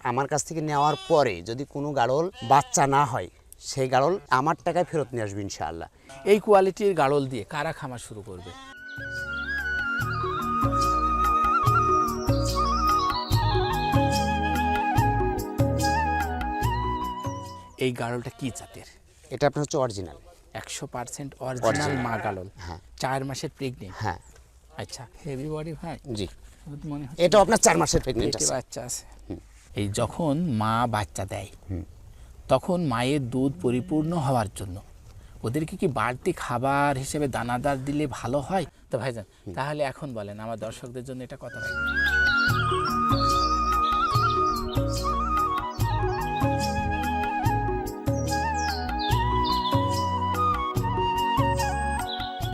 আমার কাছ থেকে নেওয়ার পরে যদি কোনো গাড়ল বাচ্চা না হয় সেই গাড়ল আমার টাকায় ফেরত নিয়ে আসবে ইনশাআল্লাহ। এই কোয়ালিটির গাড়ল দিয়ে কারা খামার শুরু করবে? এই গাড়লটা কি জাতের? এটা আপনার হচ্ছে অরিজিনাল। একশো পার্সেন্ট অরিজিনাল মা গাড়ল। হ্যাঁ। চার মাসের প্রেগনেন্ট হ্যাঁ। আচ্ছা হেভি বডি ভাই? জি। মনে এটা আপনার চার মাসের প্রেগনেন্ট আছে। বাচ্চা আছে। এই যখন মা বাচ্চা দেয় তখন মায়ের দুধ পরিপূর্ণ হওয়ার জন্য। ওদেরকে কি বাড়তি খাবার হিসেবে দানাদার দিলে ভালো হয়? তো ভাইজান তাহলে এখন বলেন আমার দর্শকদের জন্য এটা কথা ভাই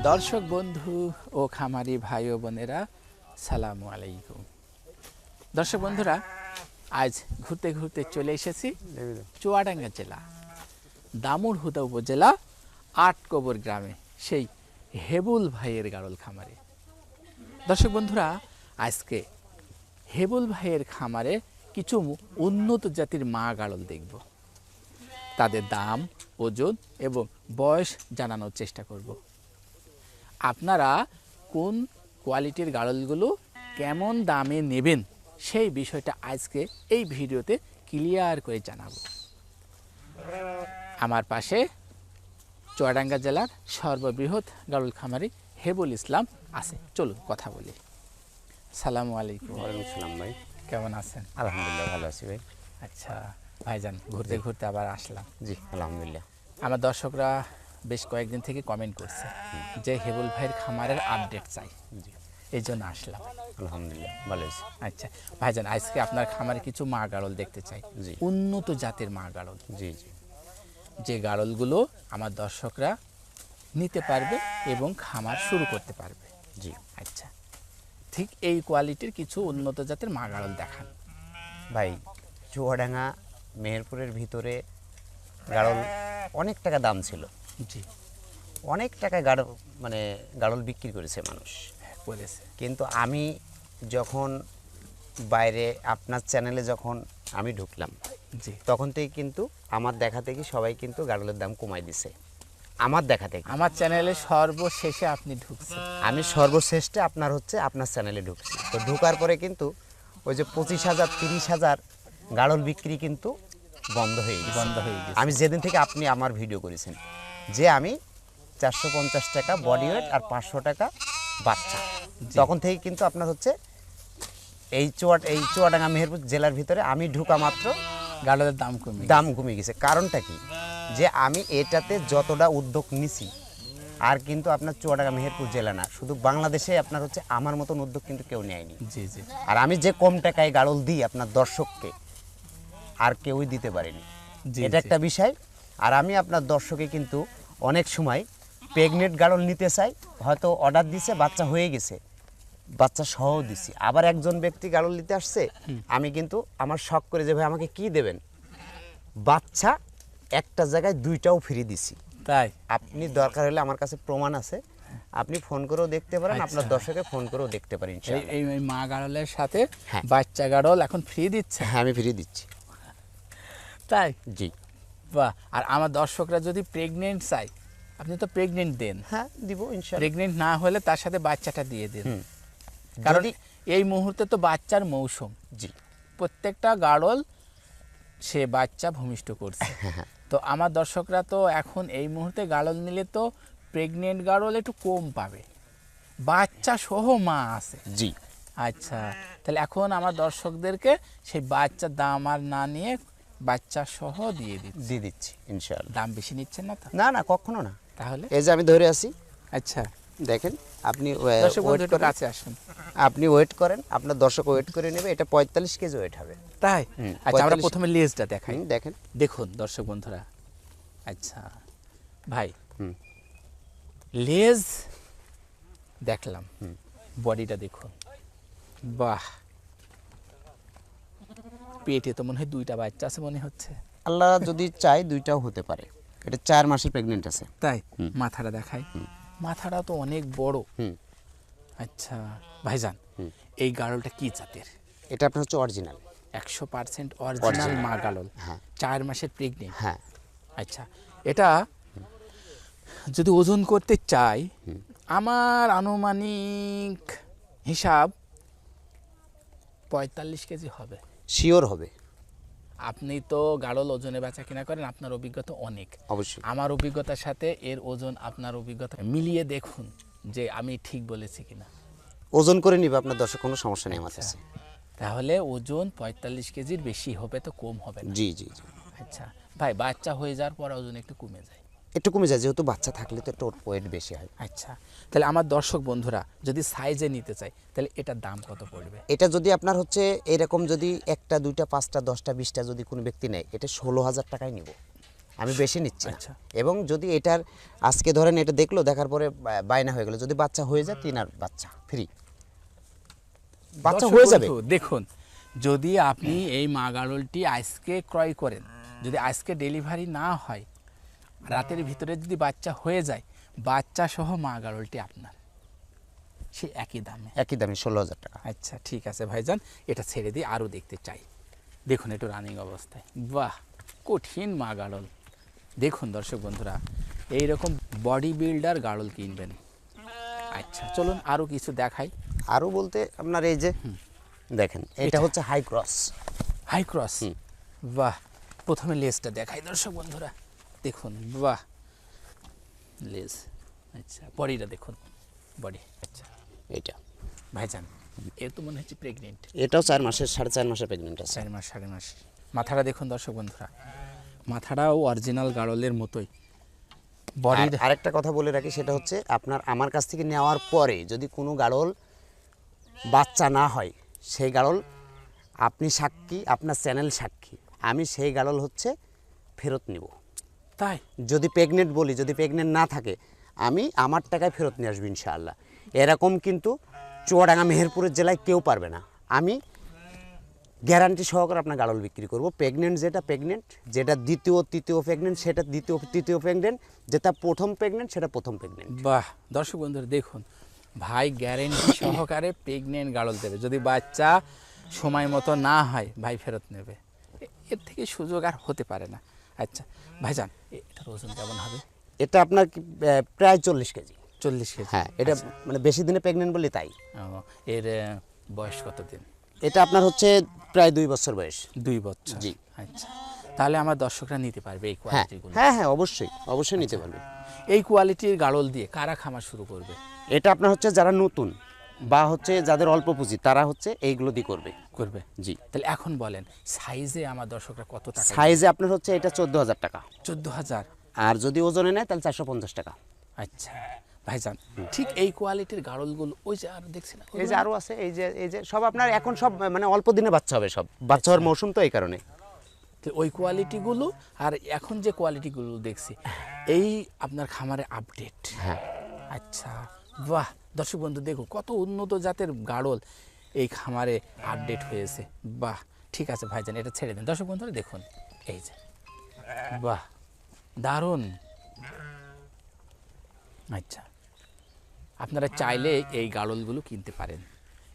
দর্শক বন্ধু ও খামারি ভাই ও বোনেরা সালামু আলাইকুম। দর্শক বন্ধুরা আজ ঘুরতে ঘুরতে চলে এসেছি চুয়াডাঙ্গা জেলা দামুড়হুদা উপজেলা আটকবর গ্রামে সেই হেবুল ভাইয়ের গাড়ল খামারে। দর্শক বন্ধুরা আজকে হেবুল ভাইয়ের খামারে কিছু উন্নত জাতির মা গাড়ল দেখব। তাদের দাম ওজন এবং বয়স জানানোর চেষ্টা করব। আপনারা কোন কোয়ালিটির গাড়লগুলো কেমন দামে নেবেন সেই বিষয়টা আজকে এই ভিডিওতে ক্লিয়ার করে জানাব। আমার পাশে চুয়াডাঙ্গা জেলার সর্ববৃহৎ গাড়ল খামারি হেবুল ইসলাম আছে। চলুন কথা বলি। সালামু আলাইকুম। সালাম ভাই। কেমন আছেন? আলহামদুলিল্লাহ ভালো আছি ভাই। আচ্ছা ভাইজান ঘুরতে ঘুরতে আবার আসলাম। জি আলহামদুলিল্লাহ। আমার দর্শকরা বেশ কয়েকদিন থেকে কমেন্ট করছে যে হেবুল ভাইয়ের খামারের আপডেট চাই। জি। এই জন্য আসলাম। আলহামদুলিল্লাহ ভালো আচ্ছা ভাইজান আজকে আপনার খামারে কিছু মা গাড়ল দেখতে চাই। উন্নত জাতের মা গাড়ল জি জি। যে গাড়লগুলো আমার দর্শকরা নিতে পারবে এবং খামার শুরু করতে পারবে। জি। আচ্ছা ঠিক এই কোয়ালিটির কিছু উন্নত জাতের মা গাড়ল দেখান। ভাই চুয়াডাঙ্গা মেহেরপুরের ভিতরে গাড়ল অনেক টাকা দাম ছিল। জি। অনেক টাকায় গাড়ল মানে গাড়ল বিক্রি করেছে মানুষ। বলেছে কিন্তু আমি যখন বাইরে আপনার চ্যানেলে যখন আমি ঢুকলাম জি। তখন থেকে কিন্তু আমার দেখা থেকে সবাই কিন্তু গাড়লের দাম কমাই দিছে। আমার দেখা থেকে। আমার চ্যানেলে সর্বশেষে আপনি ঢুকছেন। আমি সর্বশ্রেষ্ঠ আপনার হচ্ছে আপনার চ্যানেলে ঢুকছি। তো ঢোকার পরে কিন্তু ওই যে পঁচিশ হাজার তিরিশ হাজার গাড়ল বিক্রি কিন্তু বন্ধ হয়ে গেছে। বন্ধ হয়ে গেছে। আমি যেদিন থেকে আপনি আমার ভিডিও করেছেন যে আমি চারশো পঞ্চাশ টাকা বডি ওয়েট আর পাঁচশো টাকা বাচ্চা। তখন থেকে কিন্তু আপনার হচ্ছে এই চুয়াট এই চুয়াডাঙ্গা মেহেরপুর জেলার ভিতরে আমি ঢুকা মাত্র গাড়লের দাম কমে দাম কমে গেছে। কারণটা কি? যে আমি এটাতে যতটা উদ্যোগ নিছি আর কিন্তু আপনার চুয়াডাঙ্গা মেহেরপুর জেলা না শুধু বাংলাদেশে আপনার হচ্ছে আমার মতন উদ্যোগ কিন্তু কেউ নেয়নি। জি জি। আর আমি যে কম টাকায় গাড়ল দিই আপনার দর্শককে আর কেউই দিতে পারেনি। এটা একটা বিষয়। আর আমি আপনার দর্শকে কিন্তু অনেক সময় প্রেগনেন্ট গাড়ল নিতে চাই হয়তো অর্ডার দিছে বাচ্চা হয়ে গেছে। বাচ্চা সহ দিছি। আবার একজন ব্যক্তি গাড়ল নিতে আসছে আমি কিন্তু আমার শখ করে যে ভাই আমাকে কি দেবেন? বাচ্চা একটা জায়গায় দুইটাও ফ্রি দিছি। তাই? আপনি দরকার হলে আমার কাছে প্রমাণ আছে। আপনি ফোন করেও দেখতে পারেন আপনার আচ্ছা। দর্শকে ফোন করেও দেখতে পারেন এই মা গাড়লের সাথে হ্যাঁ। বাচ্চা গাড়ল এখন ফ্রি দিচ্ছে? হ্যাঁ আমি ফ্রি দিচ্ছি। তাই? জি। বাহ! আর আমার দর্শকরা যদি প্রেগনেন্ট চাই আপনি তো প্রেগনেন্ট দেন। হ্যাঁ দিব ইনশাআল্লাহ। প্রেগনেন্ট না হলে তার সাথে বাচ্চাটা দিয়ে দিন। কারণ এই মুহূর্তে তো বাচ্চার মৌসুম। জি। প্রত্যেকটা গাড়ল সে বাচ্চা ভূমিষ্ঠ করছে। তো আমার দর্শকরা তো এখন এই মুহূর্তে গাড়ল নিলে তো প্রেগনেন্ট গাড়ল একটু কম পাবে। বাচ্চা সহ মা আছে। জি। আচ্ছা তাহলে এখন আমার দর্শকদেরকে সেই বাচ্চার দাম আর না নিয়ে বাচ্চা সহ দিয়ে দিচ্ছি। দিয়ে দিচ্ছি ইনশাআল্লাহ। দাম বেশি নিচ্ছেন না তো? না না কখনো না। তাহলে? এই যে আমি ধরে আছি। আচ্ছা। দেখেন আপনি ওয়েট কাছে আসুন। আপনি ওয়েট করেন আপনার দর্শক ওয়েট করে নেবে এটা পঁয়তাল্লিশ কেজি ওয়েট হবে। তাই? আচ্ছা আমরা প্রথমে লেজটা দেখাই। দেখেন। দেখুন দর্শক বন্ধুরা। আচ্ছা। ভাই হুম। লেজ দেখলাম। বডিটা দেখুন। বাহ! পেটে তো মনে হয় দুইটা বাচ্চা আছে মনে হচ্ছে। আল্লাহ যদি চাই দুইটাও হতে পারে। এটা চার মাসের প্রেগনেন্ট আছে। তাই? মাথাটা দেখাই। মাথাটা তো অনেক বড়। আচ্ছা ভাইজান এই গাড়লটা কি জাতের? এটা আপনার হচ্ছে অরিজিনাল একশো পার্সেন্ট অরিজিনাল মা গাড়ল হ্যাঁ। চার মাসের প্রেগনেন্ট হ্যাঁ। আচ্ছা এটা যদি ওজন করতে চাই আমার আনুমানিক হিসাব পঁয়তাল্লিশ কেজি হবে। শিওর হবে। আপনি তো গাড়ল ওজনে বেচা কিনা করেন আপনার অভিজ্ঞতা অনেক। অবশ্যই। আমার অভিজ্ঞতার সাথে এর ওজন আপনার অভিজ্ঞতা মিলিয়ে দেখুন যে আমি ঠিক বলেছি কিনা। ওজন করে নিবে আপনার দর্শক কোনো সমস্যা নেই আমার কাছে। তাহলে ওজন পঁয়তাল্লিশ কেজির বেশি হবে তো কম হবে না। জি জি জি। আচ্ছা। ভাই বাচ্চা হয়ে যাওয়ার পর ওজন একটু কমে যায়। একটু কমে যায় যেহেতু বাচ্চা থাকলে তো একটু ওয়েট বেশি হয়। আচ্ছা তাহলে আমার দর্শক বন্ধুরা যদি সাইজে নিতে চাই তাহলে এটার দাম কত পড়বে? এটা যদি আপনার হচ্ছে এরকম যদি একটা দুইটা পাঁচটা দশটা বিশটা যদি কোনো ব্যক্তি নেয় এটা ষোলো হাজার টাকায় নিব। আমি বেশি নিচ্ছি আচ্ছা। এবং যদি এটার আজকে ধরেন এটা দেখল দেখার পরে বায়না হয়ে গেলো যদি বাচ্চা হয়ে যায় তিন আর বাচ্চা ফ্রি বাচ্চা হয়ে যাবে? দেখুন যদি আপনি এই মা গাড়লটি আজকে ক্রয় করেন যদি আজকে ডেলিভারি না হয় রাতের ভিতরে যদি বাচ্চা হয়ে যায় বাচ্চা সহ মা গাড়লটি আপনার। সে একই দামে। একই দামে ষোলো হাজার টাকা। আচ্ছা ঠিক আছে ভাইজান এটা ছেড়ে দিয়ে আরও দেখতে চাই। দেখুন একটু রানিং অবস্থায়। বাহ কঠিন মা গাড়ল দেখুন দর্শক বন্ধুরা এই রকম বডি বিল্ডার গাড়ল কিনবেন। আচ্ছা চলুন আরও কিছু দেখাই। আরও বলতে আপনার এই যে দেখেন এটা? হচ্ছে হাই ক্রস হাই ক্রস বাহ প্রথমে লেজটা দেখাই দর্শক বন্ধুরা। দেখুন বাহ! লেজ আচ্ছা বডিটা দেখুন বডি আচ্ছা এটা ভাইজান এ তো মনে হচ্ছে প্রেগনেন্ট এটাও চার মাসের সাড়ে চার মাসের প্রেগনেন্ট আছে। চার মাস সাড়ে মাস। মাথাটা দেখুন দর্শক বন্ধুরা। মাথাটাও অরিজিনাল গাড়লের মতোই। বডির আর আরেকটা কথা বলে রাখি সেটা হচ্ছে আপনার আমার কাছ থেকে নেওয়ার পরে যদি কোনো গাড়ল বাচ্চা না হয় সেই গাড়ল আপনি সাক্ষী আপনার চ্যানেল সাক্ষী। আমি সেই গাড়ল হচ্ছে ফেরত নিব। তাই? যদি প্রেগনেন্ট বলি যদি প্রেগনেন্ট না থাকে আমি আমার টাকায় ফেরত নিয়ে আসব ইনশাআল্লাহ। এরকম কিন্তু চুয়াডাঙ্গা মেহেরপুরের জেলায় কেউ পারবে না। আমি গ্যারান্টি সহকারে আপনার গাড়ল বিক্রি করব। প্রেগনেন্ট যেটা প্রেগনেন্ট যেটা দ্বিতীয় তৃতীয় প্রেগনেন্ট সেটা দ্বিতীয় তৃতীয় প্রেগনেন্ট যেটা প্রথম প্রেগনেন্ট সেটা প্রথম প্রেগনেন্ট বাহ দর্শক বন্ধুরা দেখুন ভাই গ্যারেন্টি সহকারে প্রেগনেন্ট গাড়ল দেবে। যদি বাচ্চা সময় মতো না হয় ভাই ফেরত নেবে। এর থেকে সুযোগ আর হতে পারে না। আচ্ছা ভাইজান এটার ওজন কেমন হবে? এটা আপনার প্রায় চল্লিশ কেজি। চল্লিশ কেজি? হ্যাঁ এটা মানে বেশি দিনে প্রেগনেন্ট বলি তাই। এর বয়স কত দিন? এটা আপনার হচ্ছে প্রায় দুই বছর বয়স। দুই বছর? জি। আচ্ছা। তাহলে আমার দর্শকরা নিতে পারবে এই হ্যাঁ কোয়ালিটিগুলো হ্যাঁ হ্যাঁ অবশ্যই অবশ্যই নিতে পারবে। এই কোয়ালিটির গাড়ল দিয়ে কারা খামার শুরু করবে? এটা আপনার হচ্ছে যারা নতুন। বা হচ্ছে যাদের অল্প পুঁজি তারা হচ্ছে এইগুলো দিয়ে করবে। করবে। জি। তাহলে এখন বলেন সাইজে আমার দর্শকরা কত টাকা সাইজে আপনার হচ্ছে এটা চোদ্দ হাজার টাকা। চোদ্দ হাজার? আর যদি ওজনে নেয় তাহলে চারশো পঞ্চাশ টাকা। আচ্ছা ভাইজান ঠিক এই কোয়ালিটির গাড়লগুলো ওই যে আর দেখছি না? এই যে আরও আছে এই যে এই যে সব আপনার এখন সব মানে অল্প দিনে বাচ্চা হবে সব। বাচ্চা হওয়ার মৌসুম তো এই কারণে। তো ওই কোয়ালিটিগুলো আর এখন যে কোয়ালিটিগুলো দেখছি এই আপনার খামারে আপডেট হ্যাঁ। আচ্ছা বাহ! দর্শক বন্ধু, দেখো কত উন্নত জাতের গাড়ল এই খামারে আপডেট হয়েছে। বাহ, ঠিক আছে ভাইজান, এটা ছেড়ে দিন। দর্শক বন্ধুরা, দেখুন, এই যে, বাহ, দারুণ। আচ্ছা আপনারা চাইলে এই গাড়লগুলো কিনতে পারেন।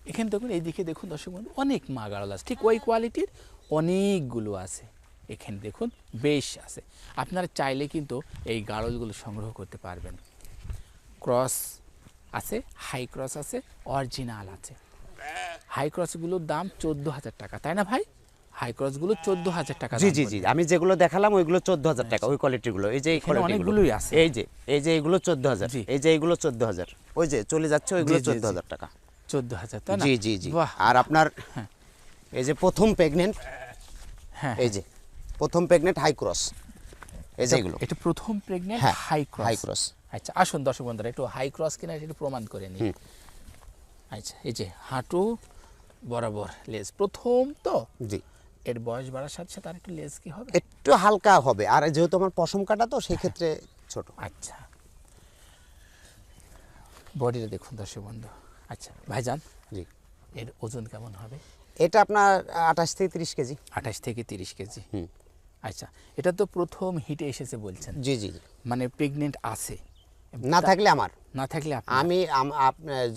এখানে দেখুন, এইদিকে দেখুন দর্শক বন্ধু, অনেক মা গাড়ল আছে। ঠিক ওই কোয়ালিটির অনেকগুলো আছে। এখানে দেখুন, বেশ আছে। আপনারা চাইলে কিন্তু এই গাড়লগুলো সংগ্রহ করতে পারবেন। ক্রস আছে হাই ক্রস আছে অরিজিনাল আছে। হাই ক্রসগুলোর দাম চোদ্দ হাজার টাকা তাই না ভাই? হাই ক্রসগুলো চোদ্দ হাজার টাকা জি জি জি আমি যেগুলো দেখালাম ওইগুলো চোদ্দ হাজার টাকা ওই কোয়ালিটিগুলো এই যে অনেকগুলোই আছে। এই যে এই যে এইগুলো চোদ্দ হাজার এই যে এইগুলো চোদ্দ হাজার ওই যে চলে যাচ্ছে ওইগুলো চোদ্দ হাজার টাকা। চোদ্দ হাজার তাই জি জি জি। আর আপনার হ্যাঁ। এই যে প্রথম প্রেগনেন্ট হ্যাঁ এই যে প্রথম প্রেগনেন্ট হাই ক্রস এই যে এগুলো। এটা প্রথম প্রেগনেন্ট হ্যাঁ, হাই ক্রস। আচ্ছা আসুন দর্শক বন্ধুরা একটু হাই ক্রস কিনা একটু প্রমাণ করে নিই। আচ্ছা এই যে হাঁটু বরাবর লেজ প্রথম তো? জি। এর বয়স বাড়ার সাথে সাথে আর একটু লেজ কি হবে? একটু হালকা হবে আর যেহেতু আমার পশম কাটা তো সেই ক্ষেত্রে ছোট। আচ্ছা। বডিটা দেখুন দর্শক বন্ধু। আচ্ছা ভাইজান? জি। এর ওজন কেমন হবে? এটা আপনার আঠাশ থেকে তিরিশ কেজি। আঠাশ থেকে তিরিশ কেজি। হুম। আচ্ছা এটা তো প্রথম হিটে এসেছে বলছেন। জি জি জি। মানে প্রেগনেন্ট আছে। না থাকলে আমার। না থাকলে আমি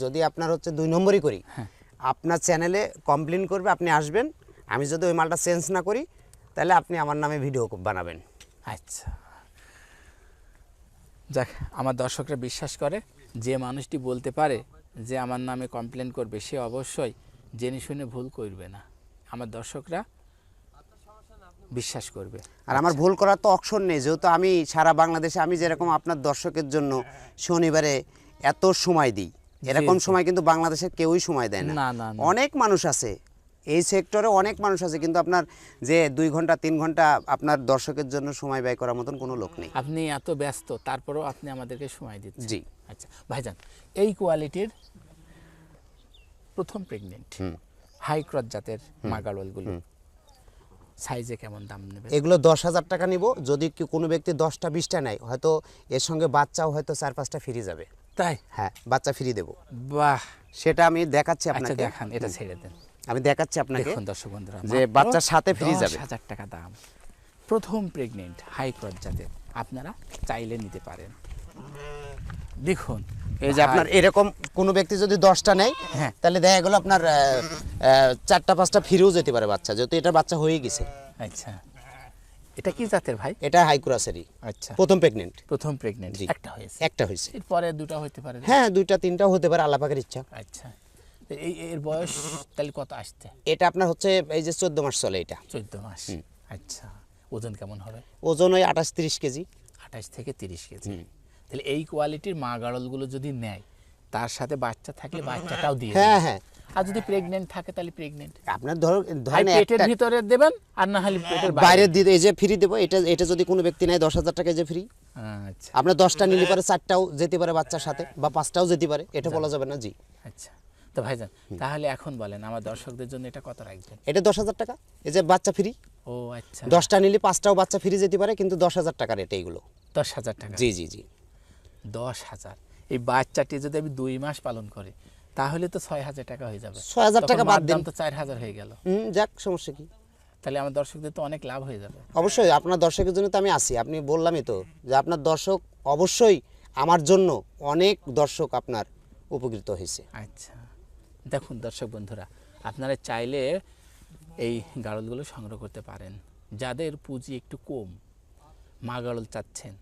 যদি আপনার হচ্ছে দুই নম্বরই করি হ্যাঁ। আপনার চ্যানেলে কমপ্লেন করবে আপনি আসবেন। আমি যদি ওই মালটা চেঞ্জ না করি তাহলে আপনি আমার নামে ভিডিও বানাবেন। আচ্ছা। যাক আমার দর্শকরা বিশ্বাস করে যে মানুষটি বলতে পারে যে আমার নামে কমপ্লেন করবে সে অবশ্যই জেনে শুনে ভুল করবে না। আমার দর্শকরা বিশ্বাস করবে। আর আমার ভুল করার তো অপশন নেই যেহেতু আমি সারা বাংলাদেশে আমি যেরকম আপনার দর্শকের জন্য শনিবারে এত সময় দিই এরকম সময় কিন্তু বাংলাদেশের কেউই সময় দেয় না। অনেক মানুষ আছে এই সেক্টরে অনেক মানুষ আছে কিন্তু আপনার যে দুই ঘণ্টা তিন ঘণ্টা আপনার দর্শকের জন্য সময় ব্যয় করার মতন কোনো লোক নেই। আপনি এত ব্যস্ত তারপরেও আপনি আমাদেরকে সময় দিচ্ছেন। জি। আচ্ছা ভাইজান এই কোয়ালিটির প্রথম প্রেগনেন্ট হাই ক্রস জাতের মাগাড়লগুলো সাইজে কেমন দাম নেবে এগুলো দশ হাজার টাকা নিব। যদি কোনো ব্যক্তি দশটা বিশটা নেয় হয়তো এর সঙ্গে বাচ্চাও হয়তো চার পাঁচটা ফ্রি যাবে। তাই? হ্যাঁ বাচ্চা ফ্রি দেবো। বাহ! সেটা আমি দেখাচ্ছি আচ্ছা আপনাকে। দেখান এটা ছেড়ে দেন। আমি দেখাচ্ছি আপনাকে দেখুন দর্শক বন্ধুরা যে বাচ্চার সাথে free যাবে। হাজার টাকা দাম। প্রথম প্রেগনেন্ট হাই ক্রস জাতের আপনারা চাইলে নিতে পারেন। দেখুন এই যে আপনার এরকম কোনো ব্যক্তি যদি দশটা নেয় হ্যাঁ। তাহলে দেখা গেলো আপনার চারটা পাঁচটা ফিরেও যেতে পারে বাচ্চা যেহেতু এটা বাচ্চা হয়ে গেছে। আচ্ছা। এটা কি জাতের ভাই? এটা হাইকুরাসেরই। আচ্ছা। প্রথম প্রেগনেন্ট প্রথম প্রেগনেন্ট জি। একটা হয়েছে। একটা হয়েছে। এরপরে দুটো হতে পারে। হ্যাঁ দুইটা তিনটাও হতে পারে আল্লাপাকের ইচ্ছা। আচ্ছা। এই এর বয়স তাহলে কত আসছে? এটা আপনার হচ্ছে এই যে চোদ্দ মাস চলে এটা। চোদ্দ মাস। আচ্ছা। ওজন কেমন হবে? ওজন ওই আঠাশ তিরিশ কেজি। আঠাশ থেকে তিরিশ কেজি। তাহলে এই কোয়ালিটির মা গাড়লগুলো যদি নেয় তার সাথে বাচ্চা থাকলে বাচ্চাটাও দিয়ে হ্যাঁ হ্যাঁ। আর যদি প্রেগনেন্ট থাকে তাহলে প্রেগনেন্ট আপনার ধর ধরেন পেটের ভিতরে দেবেন আর না হলে পেটের বাইরে। দিয়ে এই যে ফ্রি দেবো এটা এটা যদি কোনো ব্যক্তি নেয় দশ হাজার টাকা যে ফ্রি আচ্ছা। আপনার দশটা নিলে পারে চারটাও যেতে পারে বাচ্চার সাথে বা পাঁচটাও যেতে পারে এটা বলা যাবে না জি। আচ্ছা। তো ভাইজান তাহলে এখন বলেন আমার দর্শকদের জন্য এটা কত রাখবেন? এটা দশ হাজার টাকা এই যে বাচ্চা ফ্রি ও আচ্ছা। দশটা নিলে পাঁচটাও বাচ্চা ফ্রি যেতে পারে কিন্তু দশ হাজার টাকার এটা এইগুলো। দশ হাজার টাকা। জি জি জি। দশ হাজার। এই বাচ্চাটি যদি আমি দুই মাস পালন করি তাহলে তো ছয় হাজার টাকা হয়ে যাবে। 6,000 হাজার টাকা বাদ দিন। তো চার হাজার হয়ে গেল। হুম যাক সমস্যা কি? তাহলে আমার দর্শকদের তো অনেক লাভ হয়ে যাবে। অবশ্যই আপনার দর্শকের জন্য তো আমি আসি আপনি বললামই তো যে আপনার দর্শক অবশ্যই আমার জন্য অনেক দর্শক আপনার উপকৃত হয়েছে। আচ্ছা দেখুন দর্শক বন্ধুরা আপনারা চাইলে এই গাড়লগুলো সংগ্রহ করতে পারেন। যাদের পুঁজি একটু কম মা গাড়ল চাচ্ছেন।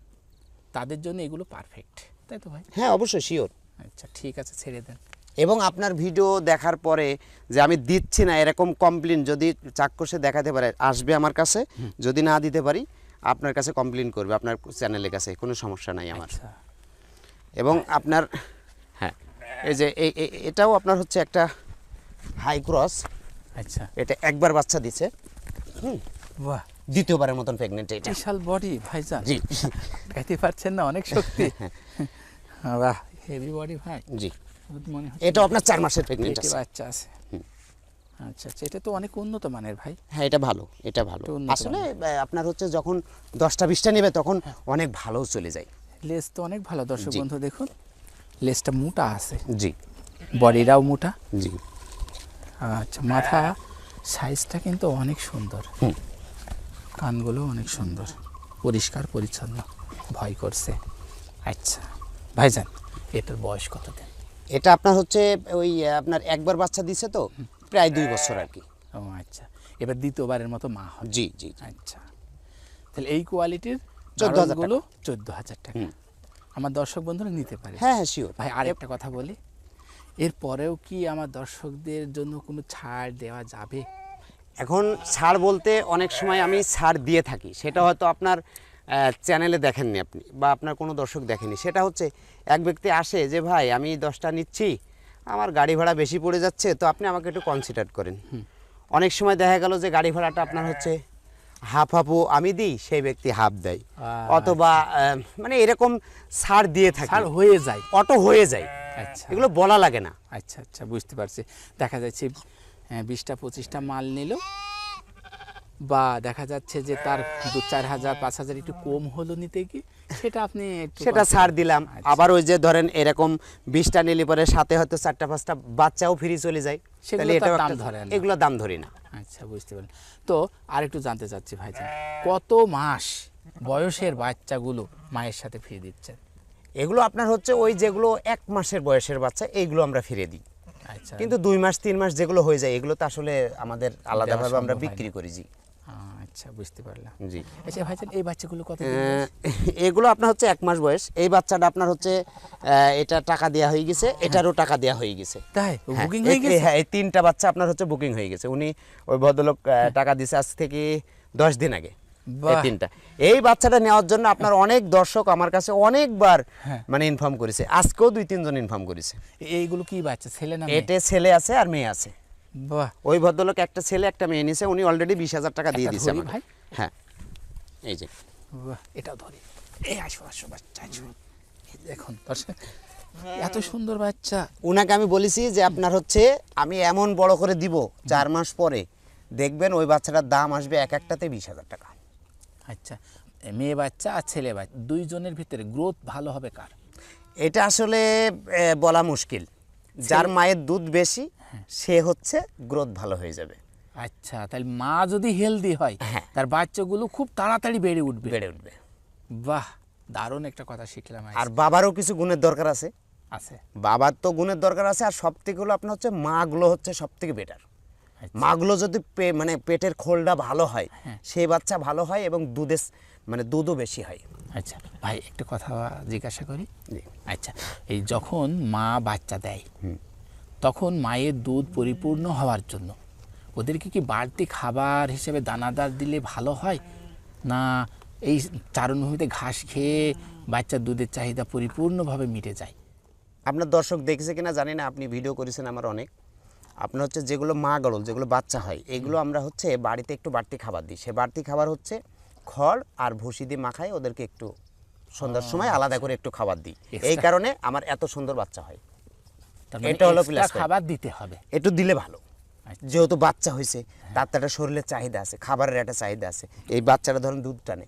তাদের জন্য এগুলো পারফেক্ট তাই তো ভাই? হ্যাঁ অবশ্যই শিওর আচ্ছা ঠিক আছে ছেড়ে দেন। এবং আপনার ভিডিও দেখার পরে যে আমি দিচ্ছি না এরকম কমপ্লেন যদি চাক্ষুষে দেখাতে পারে আসবে আমার কাছে যদি না দিতে পারি আপনার কাছে কমপ্লেন করবে আপনার চ্যানেলের কাছে কোনো সমস্যা নাই আমার। আচ্ছা। এবং আপনার হ্যাঁ এই যে এটাও আপনার হচ্ছে একটা হাই ক্রস আচ্ছা। এটা একবার বাচ্চা দিছে বাহ। দ্বিতীয়বারের মতন প্রেগনেন্ট এটা। বিশাল বডি ভাইজান। জি। খাইতে পারছেন না অনেক শক্তি। বাহ হেভি বডি ভাই। জি। মনে হচ্ছে। এটা আপনার চার মাসের প্রেগনেন্ট আছে। বাচ্চা আছে। আচ্ছা আচ্ছা এটা তো অনেক উন্নত মানের ভাই। হ্যাঁ এটা ভালো এটা ভালো। আসলে আপনার হচ্ছে যখন দশটা বিশটা নেবে তখন অনেক ভালো চলে যায়। লেস তো অনেক ভালো দর্শক বন্ধু দেখুন লেসটা মোটা আছে। জি। বডিটাও মোটা। জি। আচ্ছা মাথা সাইজটা কিন্তু অনেক সুন্দর। হুম। কানগুলো অনেক সুন্দর। পরিষ্কার পরিচ্ছন্ন। ভয় করছে। আচ্ছা ভাইজান এটার বয়স কত দিন? এটা আপনার হচ্ছে ওই আপনার একবার বাচ্চা দিছে তো প্রায় দুই বছর আর কি। ও আচ্ছা। এবার দ্বিতীয়বারের মতো মা হবে জি জি। আচ্ছা। তাহলে এই কোয়ালিটির 14,000 গুলো চোদ্দ হাজার টাকা। আমার দর্শক বন্ধুরা নিতে পারে। হ্যাঁ হ্যাঁ শিওর ভাই আরেকটা কথা বলি। এরপরেও কি আমার দর্শকদের জন্য কোনো ছাড় দেওয়া যাবে? এখন ছাড় বলতে অনেক সময় আমি ছাড় দিয়ে থাকি। সেটা হয়তো আপনার চ্যানেলে দেখেননি আপনি বা আপনার কোনো দর্শক দেখেনি সেটা হচ্ছে এক ব্যক্তি আসে যে ভাই আমি দশটা নিচ্ছি আমার গাড়ি ভাড়া বেশি পড়ে যাচ্ছে তো আপনি আমাকে একটু কনসিডার করেন। অনেক সময় দেখা গেল যে গাড়ি ভাড়াটা আপনার হচ্ছে হাফ হাফও আমি দিই সেই ব্যক্তি হাফ দেয়। আচ্ছা। অথবা মানে এরকম ছাড় দিয়ে থাকি। ছাড় হয়ে যায়। অটো হয়ে যায়। আচ্ছা। এগুলো বলা লাগে না। আচ্ছা আচ্ছা বুঝতে পারছি। দেখা যাচ্ছে বিশটা পঁচিশটা মাল নিল। বা দেখা যাচ্ছে যে তার দু চার হাজার পাঁচ হাজার একটু কম হলো নিতে কি? সেটা আপনি সেটা ছাড় দিলাম। আচ্ছা। আবার ওই যে ধরেন এরকম বিশটা নিলে পরে সাথে হয়তো চারটা পাঁচটা বাচ্চাও ফ্রি চলে যায়। সেগুলো এটাও দাম ধরে এগুলো দাম ধরি না। আচ্ছা বুঝতে পারলাম। তো আর একটু জানতে চাচ্ছি ভাইজান কত মাস বয়সের বাচ্চাগুলো মায়ের সাথে ফিরে দিচ্ছেন? এগুলো আপনার হচ্ছে ওই যেগুলো এক মাসের বয়সের বাচ্চা এইগুলো আমরা ফিরে দিই। কিন্তু দুই মাস তিন মাস যেগুলো হয়ে যায় এগুলো তো আসলে আমাদের আলাদাভাবে আমরা বিক্রি করি জি আচ্ছা বুঝতে পারলাম। জি। আচ্ছা ভাইজান এই বাচ্চাগুলো কত এগুলো আপনার হচ্ছে এক মাস বয়স। এই বাচ্চাটা আপনার হচ্ছে এটা টাকা দেওয়া হয়ে গেছে এটারও টাকা দেওয়া হয়ে গেছে। তাই? হ্যাঁ, বুকিং হয়ে গেছে? হ্যাঁ এই তিনটা বাচ্চা আপনার হচ্ছে বুকিং হয়ে গেছে। উনি ওই ভদ্রলোক টাকা দিছে আজ থেকে দশ দিন আগে। এই তিনটা। এই বাচ্চাটা নেওয়ার জন্য আপনার অনেক দর্শক আমার কাছে অনেকবার হ্যাঁ। মানে ইনফর্ম করেছে। আজকেও দুই তিনজন ইনফর্ম করেছে। এইগুলো কি বাচ্চা? ছেলে না? এতে ছেলে আছে আর মেয়ে আছে। বাহ। ওই ভদ্রলোক একটা ছেলে একটা মেয়ে নিছে উনি অলরেডি বিশ হাজার টাকা দিয়ে ধরি আমাকে। ভাই। হ্যাঁ। এই যে। এটাও ধরি এই আসো আসো বাচ্চা আসো। দেখুন এত সুন্দর বাচ্চা। উনাকে আমি বলেছি যে আপনার হচ্ছে আমি এমন বড় করে দিব চার মাস পরে। দেখবেন ওই বাচ্চাটার দাম আসবে এক একটাতে বিশ হাজার টাকা। আচ্ছা মেয়ে বাচ্চা আর ছেলে বাচ্চা দুইজনের ভিতরে গ্রোথ ভালো হবে কার? এটা আসলে বলা মুশকিল। যার মায়ের দুধ বেশি সে হচ্ছে গ্রোথ ভালো হয়ে যাবে। আচ্ছা তাহলে মা যদি হেলদি হয় হ্যাঁ। তার বাচ্চাগুলো খুব তাড়াতাড়ি বেড়ে উঠবে। বেড়ে উঠবে। বাহ দারুণ একটা কথা শিখলাম আর বাবারও কিছু গুণের দরকার আছে। আছে। বাবার তো গুণের দরকার আছে আর সব থেকে হলো আপনার হচ্ছে মাগুলো হচ্ছে সব থেকে বেটার। মাগুলো যদি মানে পেটের খোলটা ভালো হয় হ্যাঁ। সেই বাচ্চা ভালো হয় এবং দুধে মানে দুধও বেশি হয়। আচ্ছা ভাই একটা কথা জিজ্ঞাসা করি? আচ্ছা এই যখন মা বাচ্চা দেয় তখন মায়ের দুধ পরিপূর্ণ হওয়ার জন্য ওদেরকে কি বাড়তি খাবার হিসেবে দানাদার দিলে ভালো হয়? না এই চারণভূমিতে ঘাস খেয়ে বাচ্চার দুধের চাহিদা পরিপূর্ণভাবে মিটে যায়? আপনার দর্শক দেখেছে কিনা জানি না আপনি ভিডিও করেছেন আমার অনেক। আপনার হচ্ছে যেগুলো মা গরল যেগুলো বাচ্চা হয় এগুলো আমরা হচ্ছে বাড়িতে একটু বাড়তি খাবার দিই। সে বাড়তি খাবার হচ্ছে খড় আর ভুসি দিয়ে মাখাই ওদেরকে একটু সন্ধ্যার সময় আলাদা করে একটু খাবার দিই। এই কারণে আমার এত সুন্দর বাচ্চা হয়। মানে এটা হলো খাবার দিতে হবে। একটু দিলে ভালো। আচ্ছা। যেহেতু বাচ্চা হয়েছে তার তো একটা শরীরের চাহিদা আছে খাবারের একটা চাহিদা আছে। এই বাচ্চাটা ধরুন দুধ টানে।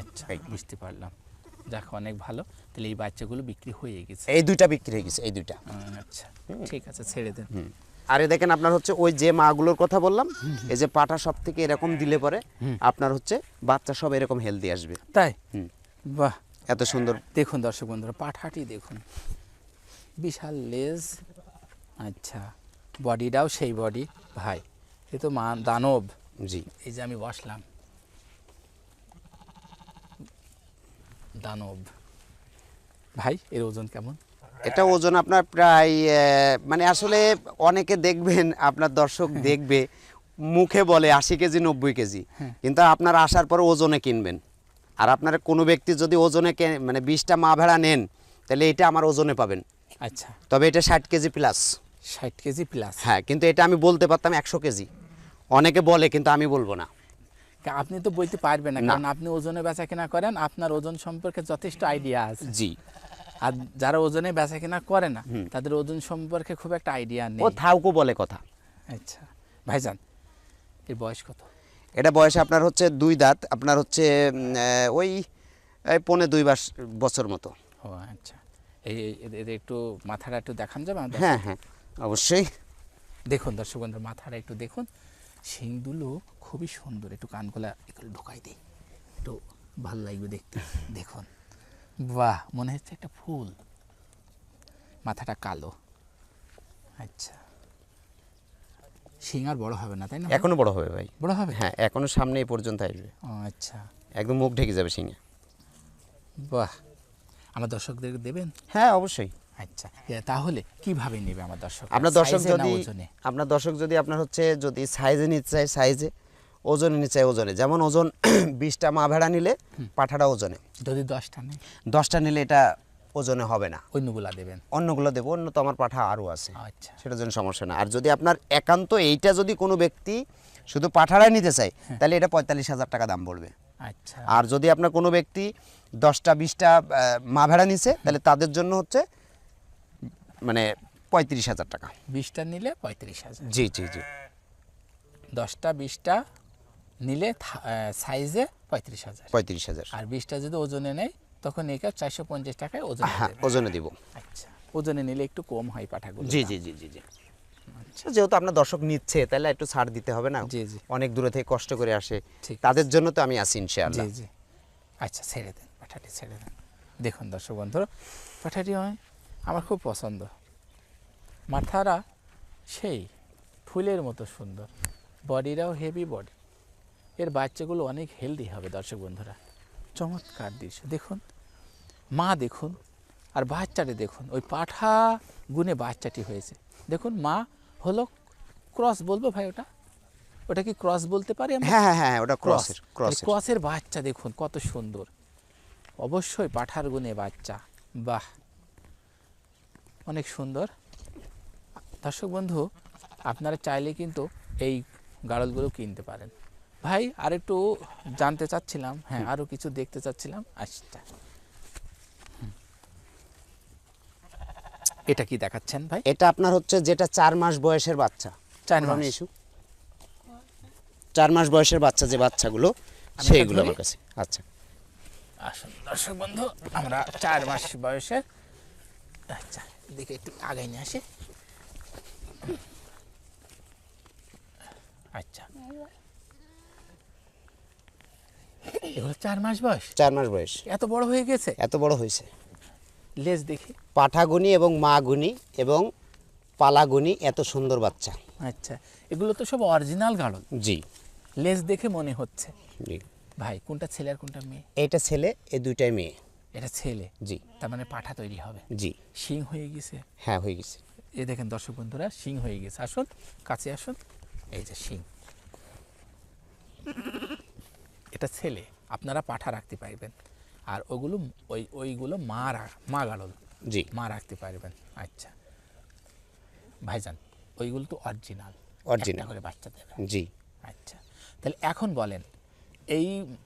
আচ্ছা বুঝতে পারলাম। যাক অনেক ভালো। তাহলে এই বাচ্চাগুলো বিক্রি হয়ে গেছে। এই দুইটা বিক্রি হয়ে গেছে এই দুইটা। আচ্ছা ঠিক আছে ছেড়ে দেন। আর দেখেন আপনার হচ্ছে ওই যে মাগুলোর কথা বললাম এই যে পাটা সব থেকে এরকম দিলে পরে আপনার হচ্ছে বাচ্চা সব এরকম হেলদি আসবে। তাই। বাহ। এত সুন্দর। দেখুন দর্শক বন্ধুরা পাঠাটি দেখুন। বিশাল লেজ আচ্ছা বডিটাও সেই বডি। ভাই এ তো মা দানব। জি। এই যে আমি বসলাম। দানব। ভাই এর ওজন কেমন? এটা ওজন আপনার প্রায় মানে আসলে অনেকে দেখবেন আপনার দর্শক দেখবে মুখে বলে আশি কেজি নব্বই কেজি। কিন্তু আপনার আসার পর ওজনে কিনবেন। আর আপনার কোনো ব্যক্তি যদি ওজনে মানে বিশটা মা ভেড়া নেন তাহলে এটা আমার ওজনে পাবেন। আচ্ছা। তবে এটা ষাট কেজি প্লাস ষাট কেজি প্লাস হ্যাঁ কিন্তু এটা আমি বলতে পারতাম একশো কেজি। অনেকে বলে কিন্তু আমি বলব না। আপনি তো বলতে পারবেন না। কারণ আপনি ওজনে বেচা কেনা করেন আপনার ওজন সম্পর্কে যথেষ্ট আইডিয়া আছে। জি। আর যারা ওজনে বেচা কেনা করে না তাদের ওজন সম্পর্কে খুব একটা আইডিয়া নেই। ও থাউকো বলে কথা। আচ্ছা। ভাইজান এর বয়স কত? এটা বয়সে আপনার হচ্ছে দুই দাঁত আপনার হচ্ছে ওই পৌনে দুই বাস বছর মতো। ও আচ্ছা। এই এদের একটু মাথাটা একটু দেখান যাবে হ্যাঁ হ্যাঁ অবশ্যই। দেখুন দর্শক বন্ধুর মাথাটা একটু দেখুন। শিংগুলো খুবই সুন্দর। একটু কানগুলা একটু ঢোকাই দিই। একটু ভালো লাগবে দেখতে। দেখুন। বাহ মনে হচ্ছে একটা ফুল। মাথাটা কালো। আচ্ছা। শিং আর বড় হবে না তাই না? এখনও বড় হবে ভাই। বড় হবে? হ্যাঁ এখনও সামনে এই পর্যন্ত আসবে। ও আচ্ছা। একদম মুখ ঢেকে যাবে সিংহে। বাহ। আমার দর্শকদের দেবেন? হ্যাঁ অবশ্যই। আচ্ছা তাহলে কীভাবে নেবে আমার দর্শক? আপনার দর্শক যদি আপনার দর্শক যদি আপনার হচ্ছে যদি সাইজে নিতে চায় সাইজে ওজনে নিতে চায় ওজনে। যেমন ওজন বিশটা মা ভেড়া নিলে পাঠাটা ওজনে। যদি দশটা নেই দশটা নিলে এটা ওজনে হবে না। অন্যগুলা দেবেন? অন্যগুলো দেবো অন্য তো আমার পাঠা আরও আছে। আচ্ছা। সেটার জন্য সমস্যা না আর যদি আপনার একান্ত এইটা যদি কোনো ব্যক্তি শুধু পাঠাড়াই নিতে চায় তাহলে এটা পঁয়তাল্লিশ হাজার টাকা দাম পড়বে। আচ্ছা। আর যদি আপনার কোনো ব্যক্তি দশটা বিশটা মা ভেড়া নিছে তাহলে তাদের জন্য হচ্ছে মানে পঁয়ত্রিশ হাজার টাকা। বিশটা নিলে পঁয়ত্রিশ হাজার। জি জি জি। দশটা বিশটা নিলে সাইজে পঁয়ত্রিশ হাজার। পঁয়ত্রিশ হাজার। আর বিশটা যদি ওজনে নেয় তখন একে চারশো পঞ্চাশ টাকায় ওজন হ্যাঁ ওজনে দিব। আচ্ছা ওজনে নিলে একটু কম হয় পাঠাগুলো। জি জি জি জি জি। আচ্ছা, যেহেতু আপনার দর্শক নিচ্ছে তাহলে একটু ছাড় দিতে হবে না? জি, জি। অনেক দূরে থেকে কষ্ট করে আসে। ঠিক তাদের জন্য তো আমি আসি আছি জি জি। আচ্ছা ছেড়ে দেন পাঠাটি ছেড়ে দেন। দেখুন দর্শক বন্ধুরা পাঠাটি হয় আমার খুব পছন্দ। মাথারা সেই ফুলের মতো সুন্দর। বডিরাও হেভি বডি এর বাচ্চাগুলো অনেক হেলদি হবে দর্শক বন্ধুরা। চমৎকার দৃশ্য। দেখুন মা দেখুন আর বাচ্চাটি দেখুন। ওই পাঠা গুনে বাচ্চাটি হয়েছে। দেখুন মা হলো ক্রস বলব ভাই ওটা? ওটা কি ক্রস বলতে পারি হ্যাঁ হ্যাঁ হ্যাঁ ওটা ক্রস ক্রসের ক্রসের বাচ্চা দেখুন কত সুন্দর। অবশ্যই পাঠার গুণে বাচ্চা। বাহ! অনেক সুন্দর। দর্শক বন্ধু আপনারা চাইলে কিন্তু এই গাড়লগুলো কিনতে পারেন। ভাই আরেকটু জানতে চাচ্ছিলাম হ্যাঁ আরও কিছু দেখতে চাচ্ছিলাম। আচ্ছা। এটা কি দেখাচ্ছেন ভাই? এটা আপনার হচ্ছে যেটা চার মাস বয়সের বাচ্চা। চার মাস। ইস্যু চার মাস বয়সের বাচ্চা যে বাচ্চাগুলো একটা সেইগুলো আমার কাছে। আচ্ছা। আসুন দর্শক বন্ধু আমরা চার মাস বয়সের আচ্ছা। দিকে একটু আগে নিয়ে আসে। আচ্ছা। এগুলো চার মাস বয়স? চার মাস বয়স। এত বড় হয়ে গেছে? এত বড় হয়েছে। লেজ দেখি। পাঠাগুনি এবং মা গুনি এবং পালাগুনি এত সুন্দর বাচ্চা। আচ্ছা। এগুলো তো সব অরিজিনাল গাড়ল জি। লেজ দেখে মনে হচ্ছে। জি। ভাই কোনটা ছেলে আর কোনটা মেয়ে? এইটা ছেলে এই দুইটাই মেয়ে। এটা ছেলে। জি। তার মানে পাঠা তৈরি হবে। জি। শিং হয়ে গেছে। হ্যাঁ হয়ে গেছে। এই দেখেন দর্শক বন্ধুরা শিং হয়ে গেছে। আসুন কাছে আসুন। এই যে শিং। এটা ছেলে। আপনারা পাঠা রাখতে পারবেন। আর ওগুলো ওই ওইগুলো মা মা গাড়ল জি। মা রাখতে পারবেন। আচ্ছা। ভাইজান ওইগুলো তো অরিজিনাল। Original। করে বাচ্চা দেবে জি। আচ্ছা। তাহলে এখন বলেন এই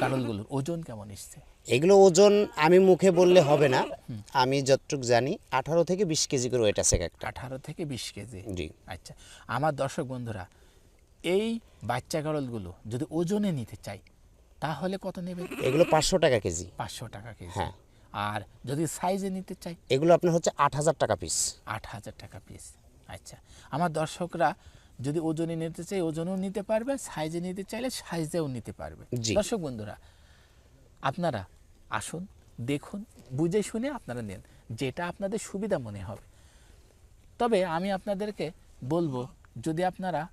গাড়লগুলোর ওজন কেমন এসছে? এগুলো ওজন আমি মুখে বললে হবে না। আমি যতটুকু জানি আঠারো থেকে বিশ কেজি করে ওয়েট আছে একটা। আঠারো থেকে বিশ কেজি? জি। আচ্ছা আমার দর্শক বন্ধুরা এই বাচ্চা গাড়লগুলো যদি ওজনে নিতে চাই তাহলে কত নেবে এগুলো পাঁচশো টাকা কেজি। পাঁচশো টাকা কেজি। হ্যাঁ। আর যদি সাইজে নিতে চাই? এগুলো আপনার হচ্ছে আট হাজার টাকা পিস আট হাজার টাকা পিস আচ্ছা আমার দর্শকরা যদি ওজনে নিতে চাই ওজনও নিতে পারবে সাইজে নিতে চাইলে সাইজেও নিতে পারবে। দর্শক বন্ধুরা আপনারা আসুন দেখুন বুঝে শুনে আপনারা নেন যেটা আপনাদের সুবিধা মনে হবে। তবে আমি আপনাদেরকে বলব যদি আপনারা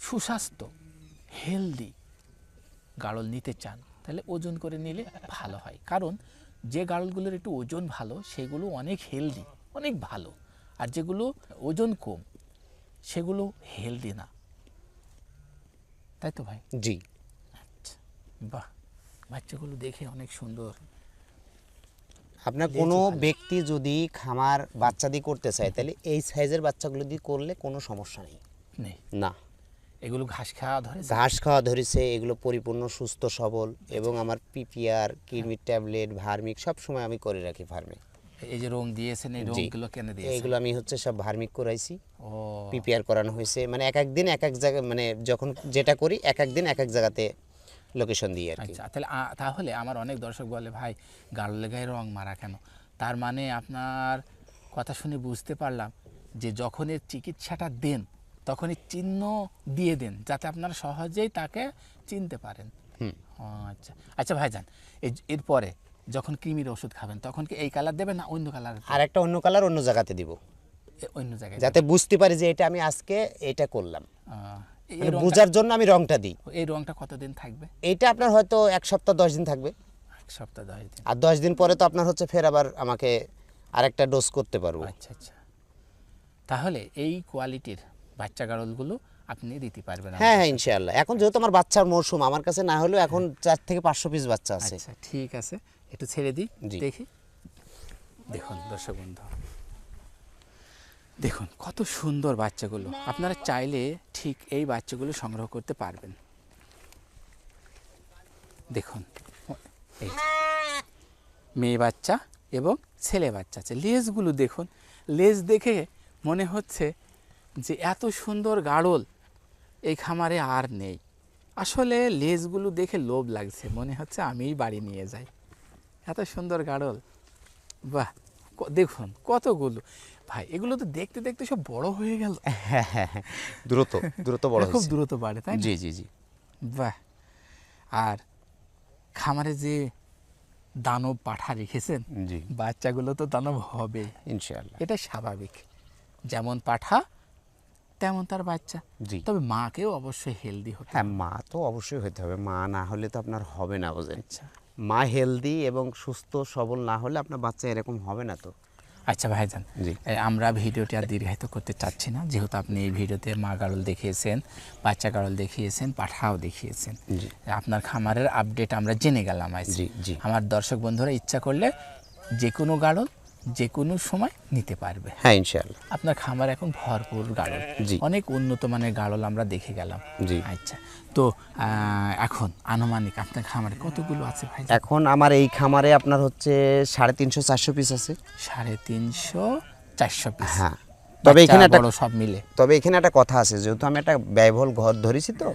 সুস্বাস্থ্য হেলদি গাড়ল নিতে চান তাহলে ওজন করে নিলে ভালো হয়। কারণ যে গাড়লগুলোর একটু ওজন ভালো সেগুলো অনেক হেলদি অনেক ভালো। আর যেগুলো ওজন কম সেগুলো হেলদি না। তাই তো ভাই? জি। আচ্ছা বাহ! বাচ্চাগুলো দেখে অনেক সুন্দর। আপনার কোনো ব্যক্তি যদি খামার বাচ্চা দিয়ে করতে চায় তাহলে এই সাইজের বাচ্চাগুলো দিয়ে করলে কোনো সমস্যা নেই। নেই। না। এগুলো ঘাস খাওয়া ধরে ঘাস খাওয়া ধরেছে এগুলো পরিপূর্ণ সুস্থ সবল এবং আমার পিপিআর কিডনির ট্যাবলেট ভার্মিক সব সময় আমি করে রাখি ফার্মে এই যে রং দিয়েছেন এই জি। রংগুলো কেন দিয়েছেন? এইগুলো আমি হচ্ছে সব ভার্মিক করাইছি। ও। পিপিআর করানো হয়েছে মানে এক এক দিন এক এক জায়গায় মানে যখন যেটা করি এক এক দিন এক এক জায়গাতে লোকেশন দিয়ে আর আচ্ছা তাহলে তাহলে আমার অনেক দর্শক বলে ভাই গাড়লে গায়ে রং মারা কেন? তার মানে আপনার কথা শুনে বুঝতে পারলাম যে যখন এর চিকিৎসাটা দেন তখনই চিহ্ন দিয়ে দেন যাতে আপনারা সহজেই তাকে চিনতে পারেন। আচ্ছা। আচ্ছা ভাইজান এই- এরপরে যখন কৃমির ওষুধ খাবেন তখন কি এই কালার দেবেন না অন্য কালার? আর একটা অন্য কালার অন্য জায়গাতে দিব। অন্য জায়গায় যাতে বুঝতে পারি যে এটা আমি আজকে এটা করলাম। এই বোঝার জন্য আমি রংটা দিই। এই রংটা কতদিন থাকবে? এটা আপনার হয়তো এক সপ্তাহ দশ দিন থাকবে। এক সপ্তাহ দশ দিন। আর দশ দিন পরে তো আপনার হচ্ছে ফের আবার আমাকে আরেকটা ডোজ করতে পারব। আচ্ছা আচ্ছা। তাহলে এই কোয়ালিটির বাচ্চা গাড়লগুলো আপনি দিতে পারবেন হ্যাঁ হ্যাঁ ইনশাআল্লাহ। এখন যেহেতু আমার বাচ্চার মরশুম আমার কাছে না হলেও এখন চার থেকে পাঁচশো পিস বাচ্চা আছে। আচ্ছা ঠিক আছে। একটু ছেড়ে দিই দেখি। দেখুন দর্শক বন্ধু। দেখুন, কত সুন্দর বাচ্চাগুলো। আপনারা চাইলে ঠিক এই বাচ্চাগুলো সংগ্রহ করতে পারবেন। দেখুন, এই মেয়ে বাচ্চা এবং ছেলে বাচ্চা আছে। লেজগুলো দেখুন লেজ দেখে মনে হচ্ছে যে এত সুন্দর গাড়ল এই খামারে আর নেই। আসলে লেজগুলো দেখে লোভ লাগছে, মনে হচ্ছে আমিই বাড়ি নিয়ে যাই। এত সুন্দর গাড়ল বাহ! দেখুন কতগুলো। ভাই এগুলো তো দেখতে দেখতে সব বড় হয়ে গেল। হ্যাঁ হ্যাঁ হ্যাঁ দ্রুত দ্রুত বড় খুব দ্রুত বাড়ে তাই জি জি জি। বাহ। আর খামারে যে দানব পাঠা রেখেছেন জি। বাচ্চাগুলো তো দানব হবে। ইনশাআল্লাহ। এটা স্বাভাবিক। যেমন পাঠা তেমন তার বাচ্চা। জি। তবে মাকেও অবশ্যই হেলদি হতে হ্যাঁ মা তো অবশ্যই হতে হবে। মা না হলে তো আপনার হবে না বোঝেন আচ্ছা। মা হেলদি এবং সুস্থ সবল না হলে আপনার বাচ্চা এরকম হবে না তো আচ্ছা ভাইজান জি। আমরা ভিডিওটি আর দীর্ঘায়িত করতে চাচ্ছি না যেহেতু আপনি এই ভিডিওতে মা গাড়ল দেখিয়েছেন বাচ্চা গাড়ল দেখিয়েছেন পাঠাও দেখিয়েছেন জি। আপনার খামারের আপডেট আমরা জেনে গেলাম। আমার দর্শক বন্ধুরা ইচ্ছা করলে যে কোনো গাড়ল যে কোনো সময় নিতে পারবে। হ্যাঁ ইনশাআল্লাহ। আপনার খামার এখন ভরপুর গাড়ল। জি। অনেক উন্নত মানের গাড়ল আমরা দেখে গেলাম। জি। আচ্ছা তো এখন আনুমানিক আপনার খামারে কতগুলো আছে ভাই? এখন আমার এই খামারে আপনার হচ্ছে সাড়ে তিনশো চারশো পিস আছে। সাড়ে তিনশো চারশো পিস। হ্যাঁ তবে এখানে একটা বড় সব মিলে। তবে এখানে একটা কথা আছে যেহেতু আমি একটা ব্যয়বহুল ঘর ধরেছি তো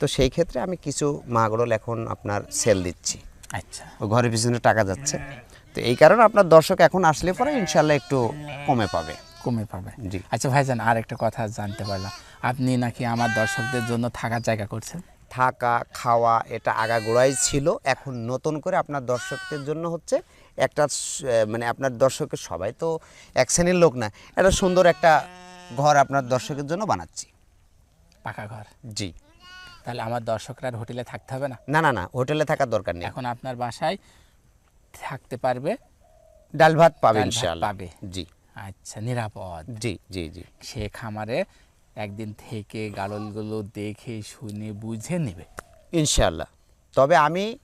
তো সেই ক্ষেত্রে আমি কিছু মাগরল এখন আপনার সেল দিচ্ছি। আচ্ছা। ঘরের পিছনে টাকা যাচ্ছে। তো এই কারণে আপনার দর্শক এখন আসলে পরে ইনশাল্লাহ একটু কমে পাবে। কমে পাবে। জি। আচ্ছা ভাইজান আর একটা কথা জানতে পারলাম। আপনি নাকি আমার দর্শকদের জন্য থাকার জায়গা করছেন? থাকা খাওয়া এটা আগাগোড়াই ছিল। এখন নতুন করে আপনার দর্শকদের জন্য হচ্ছে একটা মানে আপনার দর্শকের সবাই তো এক শ্রেণির লোক না একটা সুন্দর একটা ঘর আপনার দর্শকের জন্য বানাচ্ছি। পাকা ঘর? জি। তাহলে আমার দর্শকরা আর হোটেলে থাকতে হবে না? না না না হোটেলে থাকার দরকার নেই। এখন আপনার বাসায় থাকতে পারবে। ডাল ভাত পাবে ইনশাআল্লাহ। পাবে। জি। আচ্ছা নিরাপদ। জি জি জি। সে খামারে একদিন থেকে গাড়লগুলো দেখে শুনে বুঝে নেবে। ইনশাআল্লাহ। তবে আমি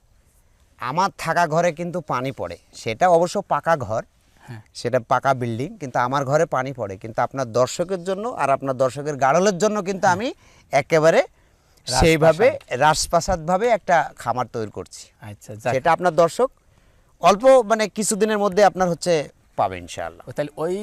আমার থাকা ঘরে কিন্তু পানি পড়ে। সেটা অবশ্য পাকা ঘর। হ্যাঁ। সেটা পাকা বিল্ডিং কিন্তু আমার ঘরে পানি পড়ে। কিন্তু আপনার দর্শকের জন্য আর আপনার দর্শকের গাড়লের জন্য কিন্তু আমি একেবারে সেইভাবে রাজপ্রাসাদভাবে একটা খামার তৈরি করছি। আচ্ছা সেটা আপনার দর্শক অল্প মানে কিছুদিনের মধ্যে আপনার হচ্ছে পাবে ইনশাআল্লাহ। তাহলে ওই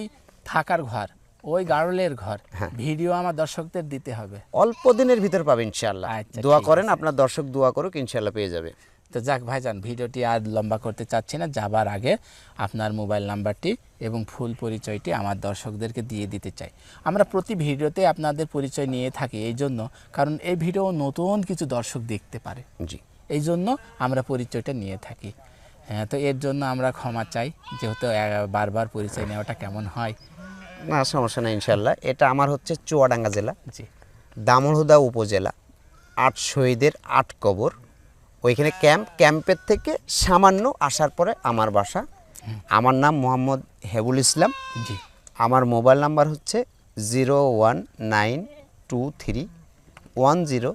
থাকার ঘর ওই গাড়লের ঘর হ্যাঁ। ভিডিও আমার দর্শকদের দিতে হবে। অল্প দিনের ভিতর পাবে ইনশাআল্লাহ। আচ্ছা, দোয়া করেন আপনার দর্শক দোয়া করুক ইনশাআল্লাহ পেয়ে যাবে। তো যাক ভাইজান ভিডিওটি আর লম্বা করতে চাচ্ছি না যাবার আগে আপনার মোবাইল নাম্বারটি এবং ফুল পরিচয়টি আমার দর্শকদেরকে দিয়ে দিতে চাই। আমরা প্রতি ভিডিওতে আপনাদের পরিচয় নিয়ে থাকি এই জন্য কারণ এই ভিডিও নতুন কিছু দর্শক দেখতে পারে। জি। এই জন্য আমরা পরিচয়টা নিয়ে থাকি। হ্যাঁ তো এর জন্য আমরা ক্ষমা চাই যেহেতু বারবার পরিচয় নেওয়াটা কেমন হয়? না সমস্যা নেই ইনশাল্লাহ এটা আমার হচ্ছে চুয়াডাঙ্গা জেলা। জি। দামোহদা উপজেলা আট শহীদের আট কবর। ওইখানে ক্যাম্প ক্যাম্পের থেকে সামান্য আসার পরে আমার বাসা। আমার নাম মোহাম্মদ হেবুল ইসলাম। জি। আমার মোবাইল নাম্বার হচ্ছে zero one nine two three one zero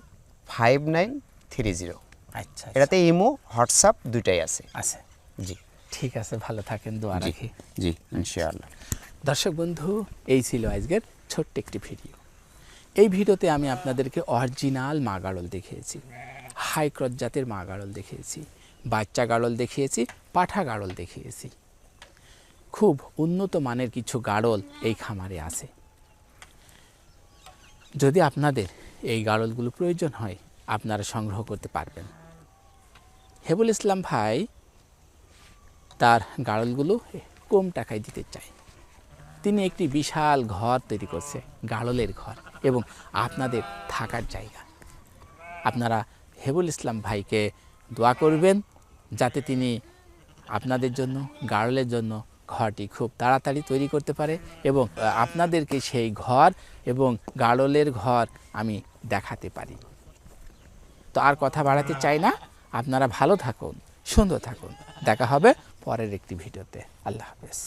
five nine three zero. আচ্ছা এটাতে ইমো হোয়াটসঅ্যাপ দুইটাই আছে। আছে। জি। ঠিক আছে ভালো থাকেন দোয়া রাখি। জি ইনশাআল্লাহ। দর্শক বন্ধু এই ছিল আজকের ছোট্ট একটি ভিডিও। এই ভিডিওতে আমি আপনাদেরকে অরিজিনাল মা গাড়ল দেখিয়েছি। হাই ক্রস জাতের মা গাড়ল দেখিয়েছি। বাচ্চা গাড়ল দেখিয়েছি পাঠা গাড়ল দেখিয়েছি। খুব উন্নত মানের কিছু গাড়ল এই খামারে আছে। যদি আপনাদের এই গাড়লগুলো প্রয়োজন হয় আপনারা সংগ্রহ করতে পারবেন। হেবুল ইসলাম ভাই তার গাড়লগুলো কম টাকায় দিতে চায়। তিনি একটি বিশাল ঘর তৈরি করছে, গাড়লের ঘর এবং আপনাদের থাকার জায়গা। আপনারা হেবুল ইসলাম ভাইকে দোয়া করবেন যাতে তিনি আপনাদের জন্য, গাড়লের জন্য ঘরটি খুব তাড়াতাড়ি তৈরি করতে পারে এবং আপনাদেরকে সেই ঘর এবং গাড়লের ঘর আমি দেখাতে পারি। তো আর কথা বাড়াতে চাই না। আপনারা ভালো থাকুন সুন্দর থাকুন। দেখা হবে পরের একটি ভিডিওতে। আল্লাহ হাফেজ।